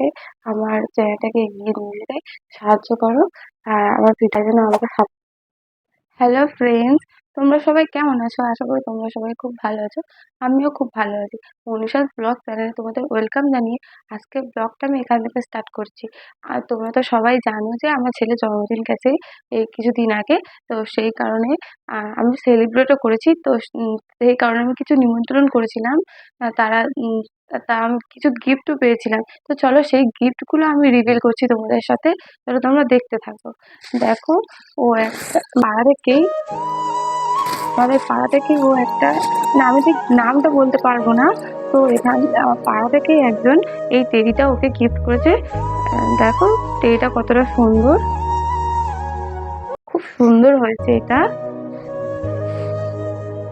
রেখে আমার চ্যানেলটাকে এগিয়ে নিয়ে যেতে সাহায্য করো। আর আমার পিতা যেন আমাকে হ্যালো ফ্রেন্ডস তোমরা সবাই কেমন আছো? আশা করি তোমরা সবাই খুব ভালো আছো। আমিও খুব ভালো আছি। মনীষাস ব্লগ চ্যানেলে তোমাদের ওয়েলকাম জানিয়ে আজকে ব্লগটা আমি এখান থেকে স্টার্ট করছি। আর তোমরা তো সবাই জানো যে আমার ছেলে জন্মদিন গেছে এই কিছুদিন আগে। তো সেই কারণে আমি সেলিব্রেটও করেছি। তো সেই কারণে আমি কিছু নিমন্ত্রণ করেছিলাম। তারা তা আমি কিছু গিফটও পেয়েছিলাম। তো চলো সেই গিফটগুলো আমি রিভিল করছি তোমাদের সাথে। চলো তোমরা দেখতে থাকো। দেখো, ও একটা পাড়া থেকেই আমাদের পাড়া থেকে ও একটা, না, আমি ঠিক নামটা বলতে পারব না। তো এখান আমার পাড়া থেকেই একজন এই টেরিটা ওকে গিফট করেছে। দেখো, টেরিটা কতটা সুন্দর। খুব সুন্দর হয়েছে এটা।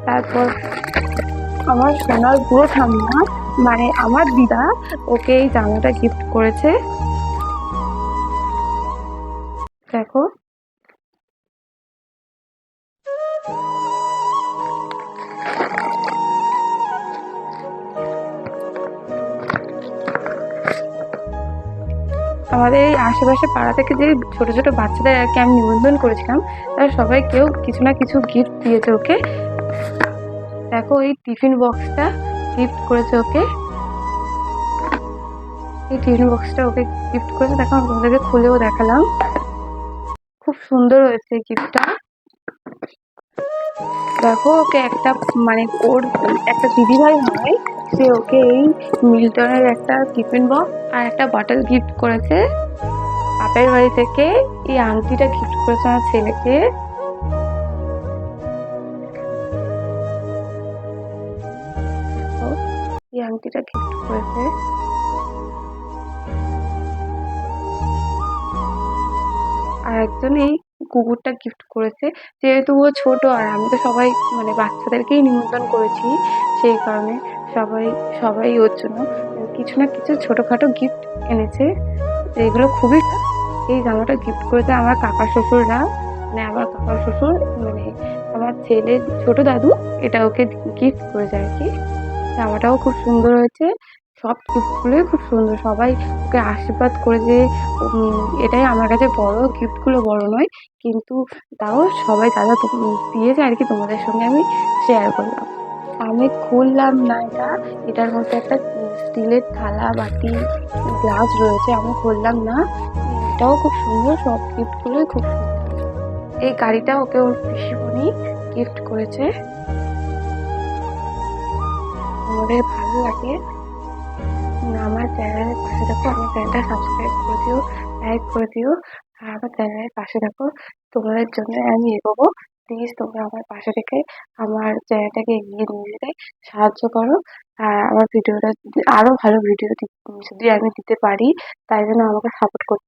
তারপর, আমার সোনার পুরো ঠাম্মা। মানে আমার দিদা ওকে এই জামাটা গিফট করেছে। দেখো। আমাদের এই আশেপাশে পাড়া থেকে যে ছোট ছোট বাচ্চাদের আর কি আমি নিমন্ত্রণ করেছিলাম, তারা সবাই কেউ কিছু না কিছু গিফট দিয়েছে ওকে। দেখো এই টিফিন বক্সটা গিফট করেছে ওকে। এই টিফিন বক্সটা ওকে গিফট করেছে। দেখো, আমি তোমাদেরকে খুলেও দেখালাম। খুব সুন্দর হয়েছে গিফটটা দেখো, ওকে একটা মানে ওর একটা দিদিভাই হয়, সে ওকে এই মিল্টনের একটা টিফিন বক্স আর একটা বটল গিফট করেছে। বাপের বাড়ি থেকে এই আংটিটা গিফট করেছে আমার ছেলেকে। আংটিটা গিফট করেছে আর একজন এই কুকুরটা গিফট করেছে। যেহেতু ও ছোট আর আমি তো সবাই মানে বাচ্চাদেরকেই নিমন্ত্রণ করেছি, সেই কারণে সবাই সবাই ওর জন্য কিছু না কিছু ছোটোখাটো গিফট এনেছে। এগুলো খুবই এই জামাটা গিফট করেছে আমার কাকা শ্বশুররা। মানে আমার কাকা শ্বশুর মানে আমার ছেলের ছোট দাদু, এটা ওকে গিফট করেছে আর কি। জামাটাও খুব সুন্দর হয়েছে। সব গিফটগুলোই খুব সুন্দর। সবাই ওকে আশীর্বাদ করে যে এটাই আমার কাছে বড় গিফটগুলো বড় নয়। কিন্তু তাও সবাই দাদা দিয়েছে আর কি, তোমাদের সঙ্গে আমি শেয়ার করলাম। আমি খুললাম না এটা এটার মধ্যে একটা স্টিলের থালা, বাটি, গ্লাস রয়েছে। আমি খুললাম না। এটাও খুব সুন্দর। সব গিফটগুলোই খুব সুন্দর। এই গাড়িটা ওকে ওর পিসিমণি গিফট করেছে। আমাদের ভালো লাগে আমার চ্যানেলের পাশে দেখো আমার চ্যানেলটা সাবস্ক্রাইব করে দিও লাইক করে দিও, আর আমার চ্যানেলের পাশে দেখো তোমাদের জন্য আমি এগোবো। প্লিজ তোমরা আমার পাশে থেকে আমার চ্যানেলটাকে এগিয়ে নিয়ে যেতে সাহায্য করো, আর আমার ভিডিওটা যদি আরও ভালো ভিডিও যদি আমি দিতে পারি, তাই জন্য আমাকে সাপোর্ট করতে